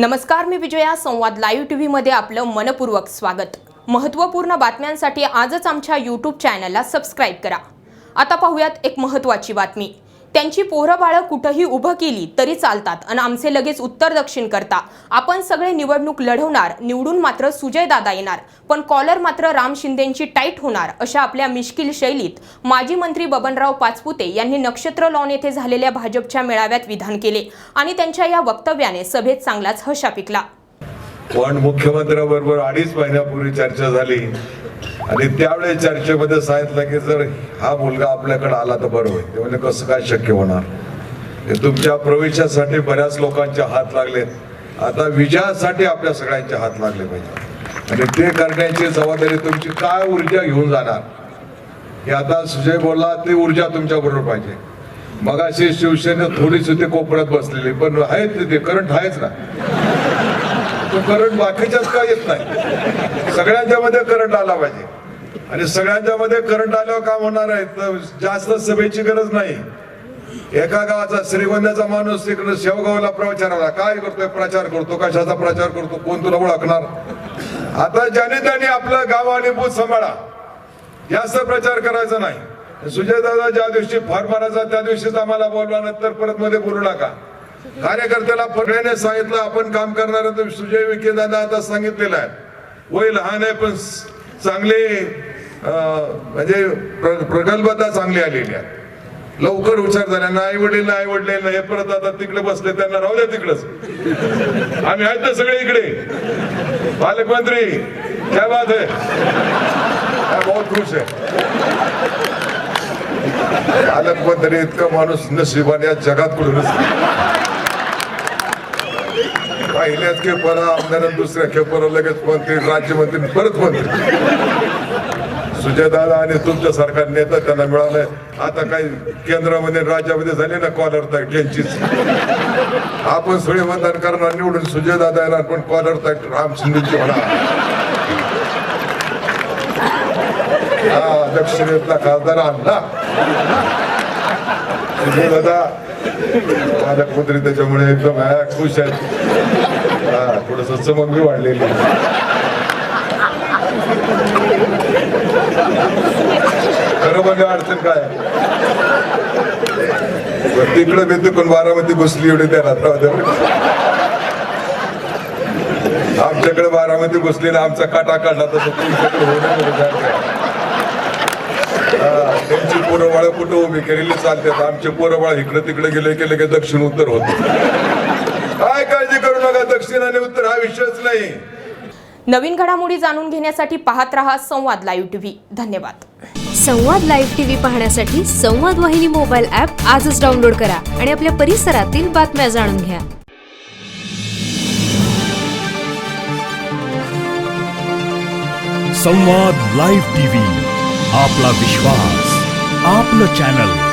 नमस्कार मी विजया संवाद live T व्हीमध्ये आपलं मनपूर्वक स्वागत. महत्त्वपूर्ण बातम्यांसाठी आजच आमच्या यूट्यूब चॅनलला सबस्क्राईब करा. आता पाहूयात एक महत्त्वाची बातमी. त्यांची पोहरं बाळं कुठंही उभं केली तरी चालतात. आणि आमचे लगेच उत्तर दक्षिण करता. आपण सगळे निवडणूक लढवणार निवडून मात्र सुजय दादा येणार. पण कॉलर मात्र राम शिंदेंची टाईट होणार अशा आपल्या मिश्किल शैलीत माजी मंत्री बबनराव पाचपुते यांनी नक्षत्र लॉन येथे झालेल्या भाजपच्या मेळाव्यात विधान केले आणि त्यांच्या या वक्तव्याने सभेत चांगलाच हशा पिकला. पण मुख्यमंत्र्याबरोबर अडीच महिन्यापूर्वी चर्चा झाली. आणि त्यावेळेस चर्चेमध्ये सांगितलं की जर हा मुलगा आपल्याकडे आला तर बरं होईल. ते म्हणजे कसं काय शक्य होणार? हे तुमच्या प्रवेशासाठी बऱ्याच लोकांचे हात लागलेत आता विजयासाठी आपल्या सगळ्यांचे हात लागले पाहिजे. आणि ते करण्याची जबाबदारी तुमची काय ऊर्जा घेऊन जाणार? हे आता सुजय बोलला ती ऊर्जा तुमच्या बरोबर पाहिजे. मग अशी शिवसेना थोडीच ते कोपऱ्यात बसलेली पण आहेत तिथे करंट आहेच ना. तो करंट बाकीच्याच का येत नाही? सगळ्यांच्या मध्ये करंट आला पाहिजे. आणि सगळ्यांच्या मध्ये करंट आल्यावर काम होणार आहे. तर जास्त सभेची गरज नाही. एका गावाचा श्रीगोंद्याचा माणूस तिकडे शेवगावला प्रचाराला काय करतोय? प्रचार करतो. कशाचा प्रचार करतो? कोण तुला ओळखणार? आता ज्याने त्याने आपलं गाव आणि बूथ सांभाळा. जास्त प्रचार करायचा नाही. सुजयदादा ज्या दिवशी फार मारायचा त्या दिवशीच आम्हाला बोलवा नंतर परत मध्ये बोलू नका. कार्यकर्त्याला फगड्याने सांगितलं आपण काम करणार तर सुजय विखे दादा आता सांगितलेलं आहे. वय लहान आहे पण चांगले म्हणजे प्र- प्रगल्भता चांगली आलेली आहे. लवकर हुशार झाल्या आई वडील आई वडील हे परत आता तिकडे बसले त्यांना राहू द्या तिकडच. आम्ही आहेत ना सगळे इकडे. पालकमंत्री काय बात आहे बहुत खुश आहे पालकमंत्री इतका माणूस नशिबाने या जगात कुठूनच पहिल्याच खेपाला आमदार दुसऱ्या खेपाला लगेच मंत्री राज्यमंत्री परत मंत्री. सुजयदादा आणि तुमच्या सरकार नेता त्यांना मिळालंय. आता काही केंद्रामध्ये राज्यामध्ये झाले ना कॉलर त्यांचीच आपण सगळे मतदान करणार निवडून सुजयदादा येणार पण कॉलर राम शिंदेची होणार हा दक्षिणेतला खासदार आणला. सुजयदादा पालकमंत्री त्याच्यामुळे एकदम खुश आहेत. थोडस चमक बी वाढलेली खरं म्हणजे अडचण काय? तिकडे भेटते पण बारामती बसली एवढी त्या आमच्याकडे बारामती बसली ना आमचा काटा काढला तसं तुमच्याकडे हा, त्यांची पोरबाळ कुठं उभी केलेली चालतात. आमचे पोरबाळ इकडे तिकडे गेले की की दक्षिण उत्तर होत. काय काय? दक्षिण आणि उत्तर हा विषयच नाही. नवीन घडामोडी जाणून घेण्यासाठी पाहत रहा संवाद लाईव्ह टीव्ही. धन्यवाद. संवाद लाईव्ह टीव्ही पाहण्यासाठी संवाद वाहिनी मोबाईल ॲप आजच डाउनलोड करा आणि आपल्या परिसरातील बातम्या जाणून घ्या. संवाद लाईव्ह टीव्ही आपला विश्वास आपलं चॅनल.